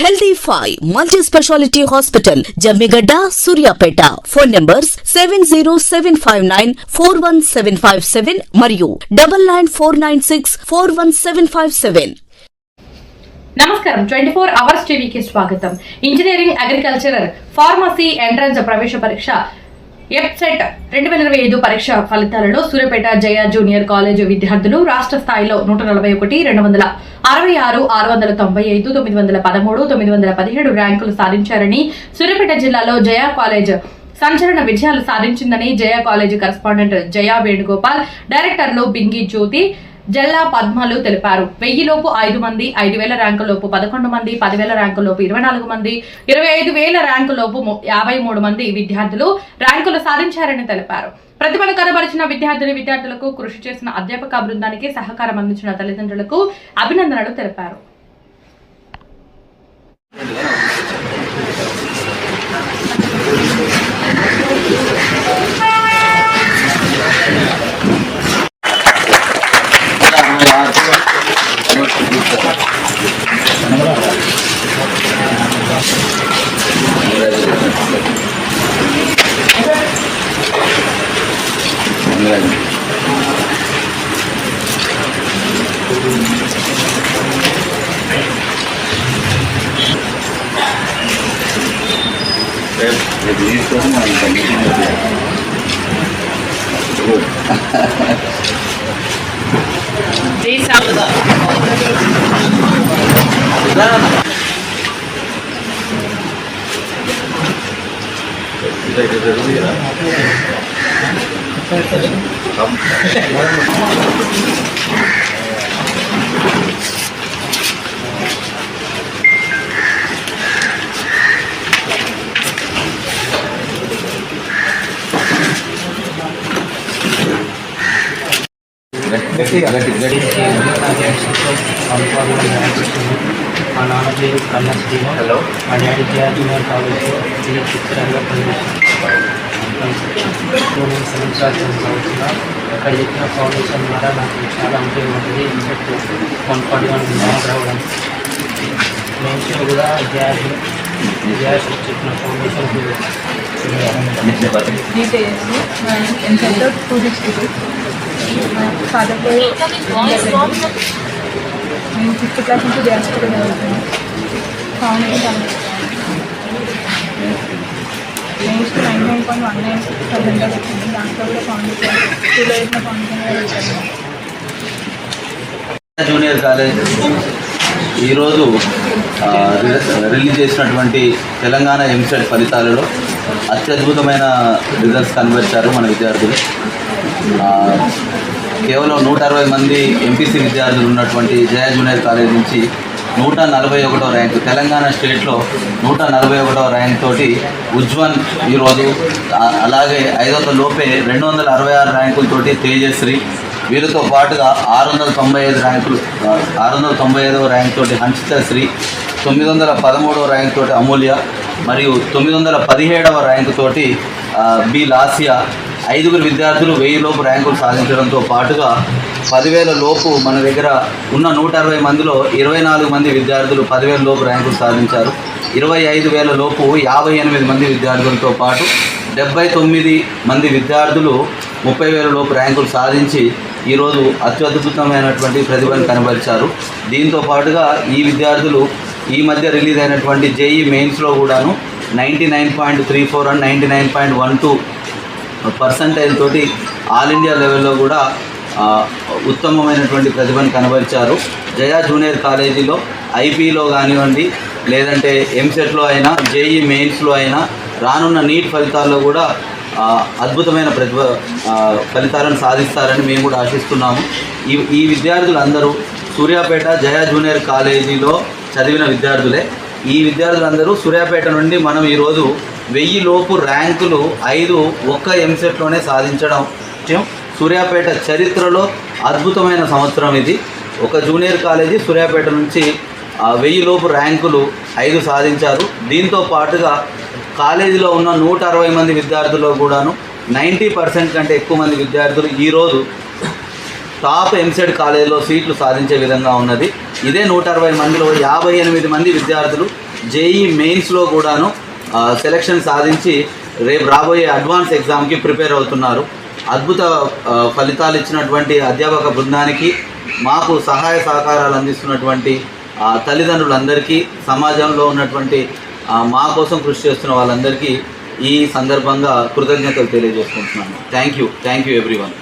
Healthify multi speciality hospital Jammigadda Suryapet phone numbers seven zero seven five nine four one seven five seven మరియు double nine four nine six four one seven five seven నమస్కారం. Twenty four hours టీవీకి స్వాగతం. Engineering agricultural pharmacy entrance ప్రవేశ పరీక్ష ఎఫ్సెట్ రెండు వేల ఇరవై ఐదు పరీక్ష ఫలితాలలో సూర్యపేట జయ జూనియర్ కాలేజ్ విద్యార్థులు రాష్ట్ర స్థాయిలో నూట నలభై ఒకటి రెండు వందల అరవై ఆరు ఆరు వందల తొంభై ఐదు తొమ్మిది వందల పదమూడు తొమ్మిది వందల పదిహేడు ర్యాంకులు సాధించారని సూర్యాపేట జిల్లాలో జయ కాలేజ్ సంచలన విజయాలు సాధించిందని జయ కాలేజ్ కరస్పాండెంట్ జయా వేణుగోపాల్ డైరెక్టర్లు బింగి జ్యోతి జల్లా పద్మలు తెలిపారు. వెయ్యిలోపు ఐదు మంది ఐదు వేల ర్యాంకులోపు పదకొండు మంది పదివేల ర్యాంకులోపు ఇరవై నాలుగు మంది ఇరవై ఐదు వేల ర్యాంకులోపు లోపు యాభై మూడు మంది విద్యార్థులు ర్యాంకులు సాధించారని తెలిపారు. ప్రతిభను కనబరిచిన విద్యార్థిని విద్యార్థులకు కృషి చేసిన అధ్యాపక బృందానికి సహకారం అందించిన తల్లిదండ్రులకు అభినందనలు తెలిపారు. Em, jadi itu memang kami ini. Good. These are the. మా నాన్న పేరు కన్నా హలో మా డాడీ జయ జూనియర్ కాలేజ్లో చిత్రంగా పనిచేస్తున్నాను సంవత్సరాలు చదువుతున్నా అక్కడ చెప్పిన ఫౌండేషన్ ద్వారా నాకు చాలా ఉపయోగపడుతుంది ఇంటెక్ట్ వన్ ఫార్టీ వన్ రావడం మెన్షన్ కూడా గ్యాస్ గ్యాస్ చెప్పిన foundation details two sixty father నేను ఫిఫ్త్ క్లాస్ నుంచి హాస్పిటల్ చదువుతున్నాను foundation mains nine nine point one nine percentage వచ్చింది. దాంట్లో కూడా ఫౌండేషన్ స్కూల్లో వేసిన ఫౌండేషన్ కూడా జూనియర్ కాలేజ్ ఈరోజు రిలీజ్ చేసినటువంటి తెలంగాణ ఎంసెట్ ఫలితాలలో అత్యద్భుతమైన రిజల్ట్స్ కనిపించారు మన విద్యార్థులు. కేవలం నూట అరవై మంది ఎంపీసీ విద్యార్థులు ఉన్నటువంటి జయ జూనియర్ కాలేజ్ నుంచి నూట నలభై ఒకటో ర్యాంక్ తెలంగాణ స్టేట్లో నూట నలభై ఒకటో ర్యాంక్ తోటి ఉజ్వన్ ఈరోజు అలాగే ఐదవ లోపే రెండు వందల అరవై ఆరు ర్యాంకులతోటి తేజశ్రీ వీరితో పాటుగా ఆరు వందల తొంభై ఐదు ర్యాంకులు ఆరు వందల తొంభై ఐదవ ర్యాంక్ తోటి హంసిత శ్రీ తొమ్మిది వందల పదమూడవ ర్యాంక్ తోటి అమూల్య మరియు తొమ్మిది వందల పదిహేడవ ర్యాంకుతోటి బి లాసియా ఐదుగురు విద్యార్థులు వెయ్యి లోపు ర్యాంకులు సాధించడంతో పాటుగా పదివేల లోపు మన దగ్గర ఉన్న నూట అరవై మందిలో ఇరవై నాలుగు మంది విద్యార్థులు పదివేల లోపు ర్యాంకులు సాధించారు. ఇరవై ఐదు వేల లోపు యాభై ఎనిమిది మంది విద్యార్థులతో పాటు డెబ్బై తొమ్మిది మంది విద్యార్థులు ముప్పై వేల లోపు ర్యాంకులు సాధించి ఈరోజు అత్యద్భుతమైనటువంటి ప్రతిభను కనబరిచారు. దీంతో పాటుగా ఈ విద్యార్థులు ఈ మధ్య రిలీజ్ అయినటువంటి జేఈ మెయిన్స్లో కూడాను ninety nine point three four and ninety nine point one two percentile తోటి ఆల్ ఇండియా లెవెల్లో కూడా ఉత్తమమైనటువంటి ప్రతిభను కనబరిచారు. జయా జూనియర్ కాలేజీలో ఐపీలో కానివ్వండి లేదంటే ఎంసెట్లో అయినా జేఈ మెయిన్స్లో అయినా రానున్న నీట్ ఫలితాల్లో కూడా అద్భుతమైన ప్రతిభ ఫలితాలను సాధిస్తారని మేము కూడా ఆశిస్తున్నాము. ఈ ఈ విద్యార్థులందరూ సూర్యాపేట జయా జూనియర్ కాలేజీలో చదివిన విద్యార్థులే. ఈ విద్యార్థులందరూ సూర్యాపేట నుండి మనం ఈరోజు వెయ్యి లోపు ర్యాంకులు ఐదు ఒక్క ఎంసెట్లోనే సాధించడం ముఖ్యం సూర్యాపేట చరిత్రలో అద్భుతమైన సంవత్సరం ఇది. ఒక జూనియర్ కాలేజీ సూర్యాపేట నుంచి వెయ్యి లోపు ర్యాంకులు ఐదు సాధించారు. దీంతో పాటుగా కాలేజీలో ఉన్న నూట అరవై మంది విద్యార్థుల్లో కూడాను నైంటీ పర్సెంట్ కంటే ఎక్కువ మంది విద్యార్థులు ఈరోజు టాప్ ఎంసెట్ కాలేజీలో సీట్లు సాధించే విధంగా ఉన్నది. ఇదే నూట అరవై మందిలో యాభై ఎనిమిది మంది విద్యార్థులు జేఈ మెయిన్స్లో కూడాను సెలక్షన్ సాధించి రేపు రాబోయే అడ్వాన్స్ ఎగ్జామ్కి ప్రిపేర్ అవుతున్నారు. అద్భుత ఫలితాలు ఇచ్చినటువంటి అధ్యాపక బృందానికి మాకు సహాయ సహకారాలు అందిస్తున్నటువంటి తల్లిదండ్రులందరికీ సమాజంలో ఉన్నటువంటి మా కోసం కృషి చేస్తున్న వాళ్ళందరికీ ఈ సందర్భంగా కృతజ్ఞతలు తెలియజేసుకుంటున్నాను. Thank you. Thank you everyone.